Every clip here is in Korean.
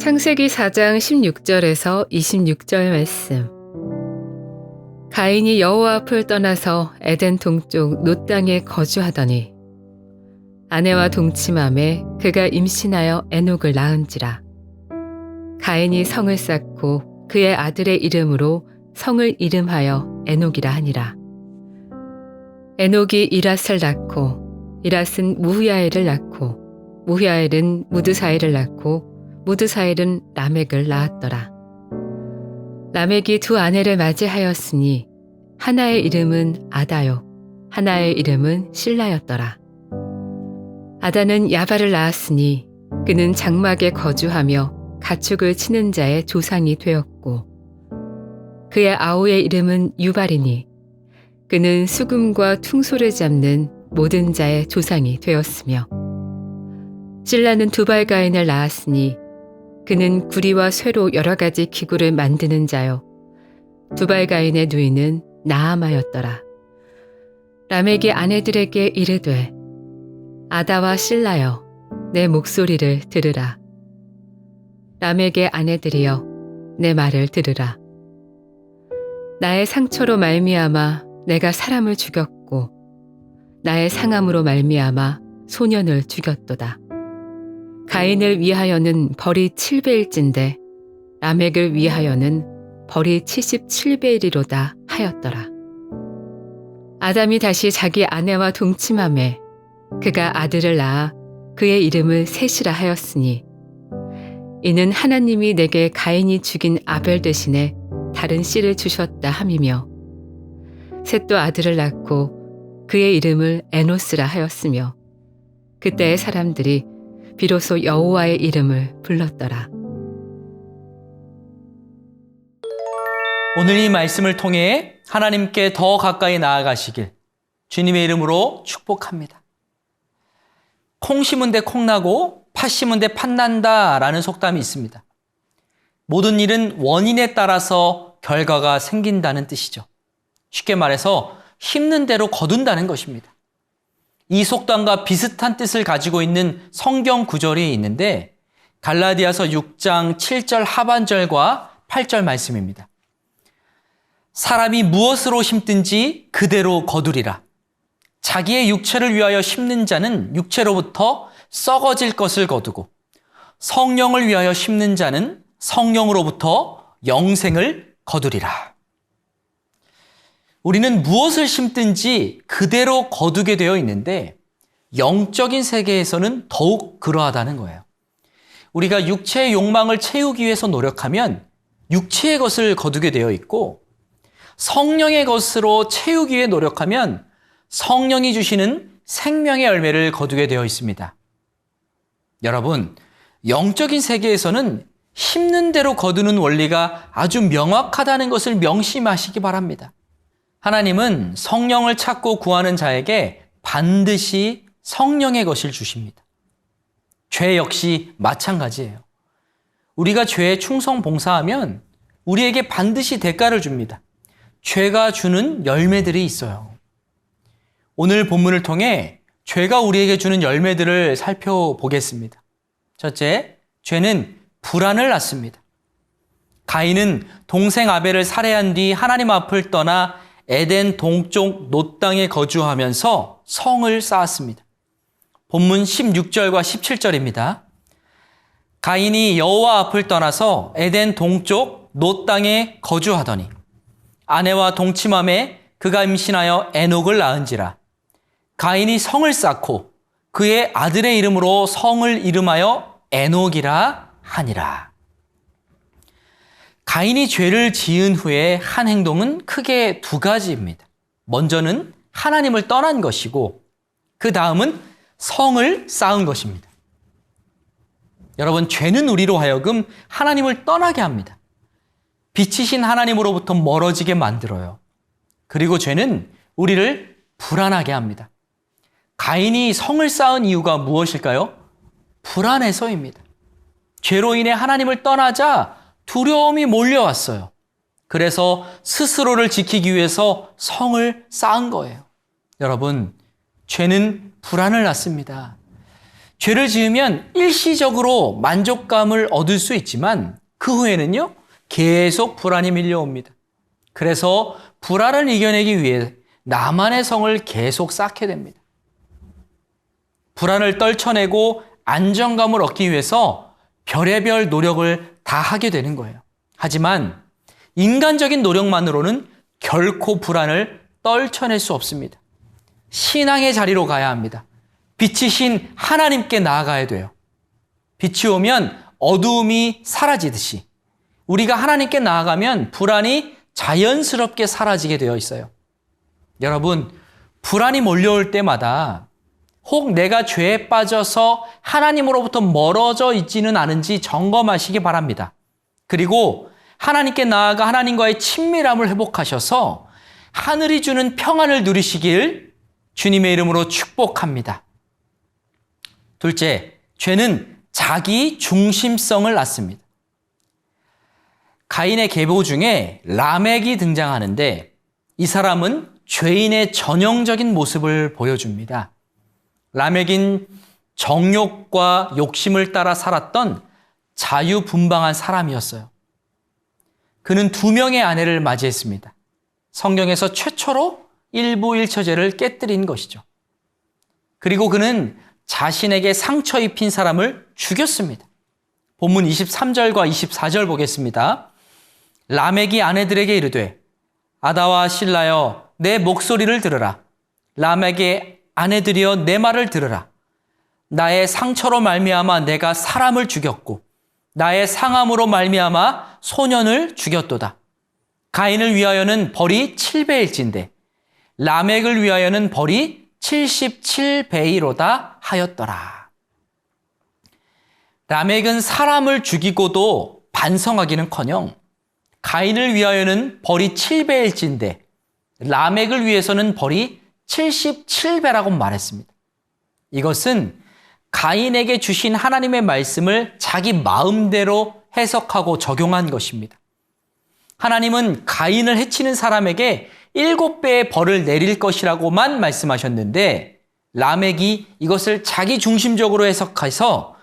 창세기 4장 16절에서 26절 말씀. 가인이 여호와 앞을 떠나서 에덴 동쪽 노 땅에 거주하더니 아내와 동침함에 그가 임신하여 에녹을 낳은지라. 가인이 성을 쌓고 그의 아들의 이름으로 성을 이름하여 에녹이라 하니라. 에녹이 이랏을 낳고 이랏은 무후야엘을 낳고 무후야엘은 무드사엘을 낳고 무드사엘은 라멕을 낳았더라. 라멕이 두 아내를 맞이하였으니 하나의 이름은 아다요 하나의 이름은 신라였더라. 아다는 야발을 낳았으니 그는 장막에 거주하며 가축을 치는 자의 조상이 되었고 그의 아우의 이름은 유발이니 그는 수금과 퉁소를 잡는 모든 자의 조상이 되었으며 신라는 두발가인을 낳았으니 그는 구리와 쇠로 여러 가지 기구를 만드는 자요. 두발가인의 누이는 나아마였더라. 라멕이 아내들에게 이르되 아다와 신라여 내 목소리를 들으라. 라멕의 아내들이여 내 말을 들으라. 나의 상처로 말미암아 내가 사람을 죽였고 나의 상함으로 말미암아 소년을 죽였도다. 가인을 위하여는 벌이 7배일진데 라멕을 위하여는 벌이 77배이리로다 하였더라. 아담이 다시 자기 아내와 동침함에 그가 아들을 낳아 그의 이름을 셋이라 하였으니 이는 하나님이 내게 가인이 죽인 아벨 대신에 다른 씨를 주셨다 함이며 셋도 아들을 낳고 그의 이름을 에노스라 하였으며 그때의 사람들이 비로소 여호와의 이름을 불렀더라. 오늘 이 말씀을 통해 하나님께 더 가까이 나아가시길 주님의 이름으로 축복합니다. 콩 심은 데 콩 나고 팥 심은 데 팥 난다 라는 속담이 있습니다. 모든 일은 원인에 따라서 결과가 생긴다는 뜻이죠. 쉽게 말해서 힘는 대로 거둔다는 것입니다. 이 속담과 비슷한 뜻을 가지고 있는 성경 구절이 있는데 갈라디아서 6장 7절 하반절과 8절 말씀입니다. 사람이 무엇으로 심든지 그대로 거두리라. 자기의 육체를 위하여 심는 자는 육체로부터 썩어질 것을 거두고 성령을 위하여 심는 자는 성령으로부터 영생을 거두리라. 우리는 무엇을 심든지 그대로 거두게 되어 있는데 영적인 세계에서는 더욱 그러하다는 거예요. 우리가 육체의 욕망을 채우기 위해서 노력하면 육체의 것을 거두게 되어 있고 성령의 것으로 채우기 위해 노력하면 성령이 주시는 생명의 열매를 거두게 되어 있습니다. 여러분, 영적인 세계에서는 심는 대로 거두는 원리가 아주 명확하다는 것을 명심하시기 바랍니다. 하나님은 성령을 찾고 구하는 자에게 반드시 성령의 것을 주십니다. 죄 역시 마찬가지예요. 우리가 죄에 충성 봉사하면 우리에게 반드시 대가를 줍니다. 죄가 주는 열매들이 있어요. 오늘 본문을 통해 죄가 우리에게 주는 열매들을 살펴보겠습니다. 첫째, 죄는 불안을 낳습니다. 가인은 동생 아벨을 살해한 뒤 하나님 앞을 떠나 에덴 동쪽 노 땅에 거주하면서 성을 쌓았습니다. 본문 16절과 17절입니다. 가인이 여호와 앞을 떠나서 에덴 동쪽 노 땅에 거주하더니 아내와 동침함에 그가 임신하여 에녹을 낳은지라 가인이 성을 쌓고 그의 아들의 이름으로 성을 이름하여 에녹이라 하니라. 가인이 죄를 지은 후에 한 행동은 크게 두 가지입니다. 먼저는 하나님을 떠난 것이고 그 다음은 성을 쌓은 것입니다. 여러분, 죄는 우리로 하여금 하나님을 떠나게 합니다. 빛이신 하나님으로부터 멀어지게 만들어요. 그리고 죄는 우리를 불안하게 합니다. 가인이 성을 쌓은 이유가 무엇일까요? 불안해서입니다. 죄로 인해 하나님을 떠나자 두려움이 몰려왔어요. 그래서 스스로를 지키기 위해서 성을 쌓은 거예요. 여러분, 죄는 불안을 낳습니다. 죄를 지으면 일시적으로 만족감을 얻을 수 있지만 그 후에는요, 계속 불안이 밀려옵니다. 그래서 불안을 이겨내기 위해 나만의 성을 계속 쌓게 됩니다. 불안을 떨쳐내고 안정감을 얻기 위해서 별의별 노력을 다 하게 되는 거예요. 하지만 인간적인 노력만으로는 결코 불안을 떨쳐낼 수 없습니다. 신앙의 자리로 가야 합니다. 빛이신 하나님께 나아가야 돼요. 빛이 오면 어두움이 사라지듯이 우리가 하나님께 나아가면 불안이 자연스럽게 사라지게 되어 있어요. 여러분, 불안이 몰려올 때마다 혹 내가 죄에 빠져서 하나님으로부터 멀어져 있지는 않은지 점검하시기 바랍니다. 그리고 하나님께 나아가 하나님과의 친밀함을 회복하셔서 하늘이 주는 평안을 누리시길 주님의 이름으로 축복합니다. 둘째, 죄는 자기 중심성을 낳습니다. 가인의 계보 중에 라멕이 등장하는데 이 사람은 죄인의 전형적인 모습을 보여줍니다. 라멕인 정욕과 욕심을 따라 살았던 자유분방한 사람이었어요. 그는 두 명의 아내를 맞이했습니다. 성경에서 최초로 일부일처제를 깨뜨린 것이죠. 그리고 그는 자신에게 상처 입힌 사람을 죽였습니다. 본문 23절과 24절 보겠습니다. 라멕이 아내들에게 이르되 아다와 신라여 내 목소리를 들으라. 라멕의 아내들이여 내 말을 들으라. 나의 상처로 말미암아 내가 사람을 죽였고 나의 상함으로 말미암아 소년을 죽였도다. 가인을 위하여는 벌이 7배일진데 라멕을 위하여는 벌이 77배이로다 하였더라. 라멕은 사람을 죽이고도 반성하기는커녕 가인을 위하여는 벌이 7배일진데 라멕을 위해서는 벌이 77배라고 말했습니다. 이것은 가인에게 주신 하나님의 말씀을 자기 마음대로 해석하고 적용한 것입니다. 하나님은 가인을 해치는 사람에게 일곱 배의 벌을 내릴 것이라고만 말씀하셨는데 라멕이 이것을 자기 중심적으로 해석해서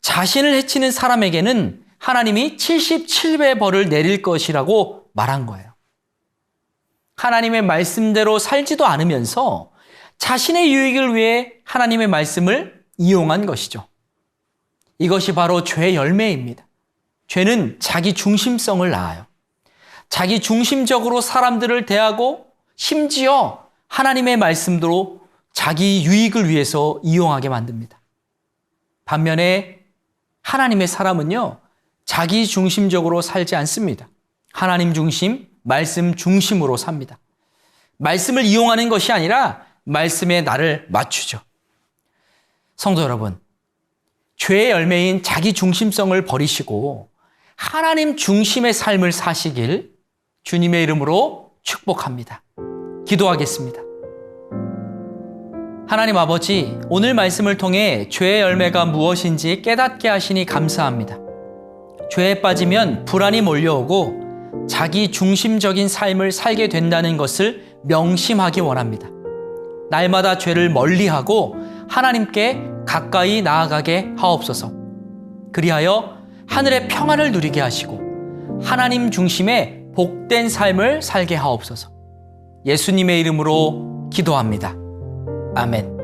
자신을 해치는 사람에게는 하나님이 77배의 벌을 내릴 것이라고 말한 거예요. 하나님의 말씀대로 살지도 않으면서 자신의 유익을 위해 하나님의 말씀을 이용한 것이죠. 이것이 바로 죄의 열매입니다. 죄는 자기 중심성을 낳아요. 자기 중심적으로 사람들을 대하고 심지어 하나님의 말씀대로 자기 유익을 위해서 이용하게 만듭니다. 반면에 하나님의 사람은요, 자기 중심적으로 살지 않습니다. 하나님 중심, 말씀 중심으로 삽니다. 말씀을 이용하는 것이 아니라 말씀에 나를 맞추죠. 성도 여러분, 죄의 열매인 자기 중심성을 버리시고 하나님 중심의 삶을 사시길 주님의 이름으로 축복합니다. 기도하겠습니다. 하나님 아버지, 오늘 말씀을 통해 죄의 열매가 무엇인지 깨닫게 하시니 감사합니다. 죄에 빠지면 불안이 몰려오고 자기 중심적인 삶을 살게 된다는 것을 명심하기 원합니다. 날마다 죄를 멀리하고 하나님께 가까이 나아가게 하옵소서. 그리하여 하늘의 평안을 누리게 하시고 하나님 중심의 복된 삶을 살게 하옵소서. 예수님의 이름으로 기도합니다. 아멘.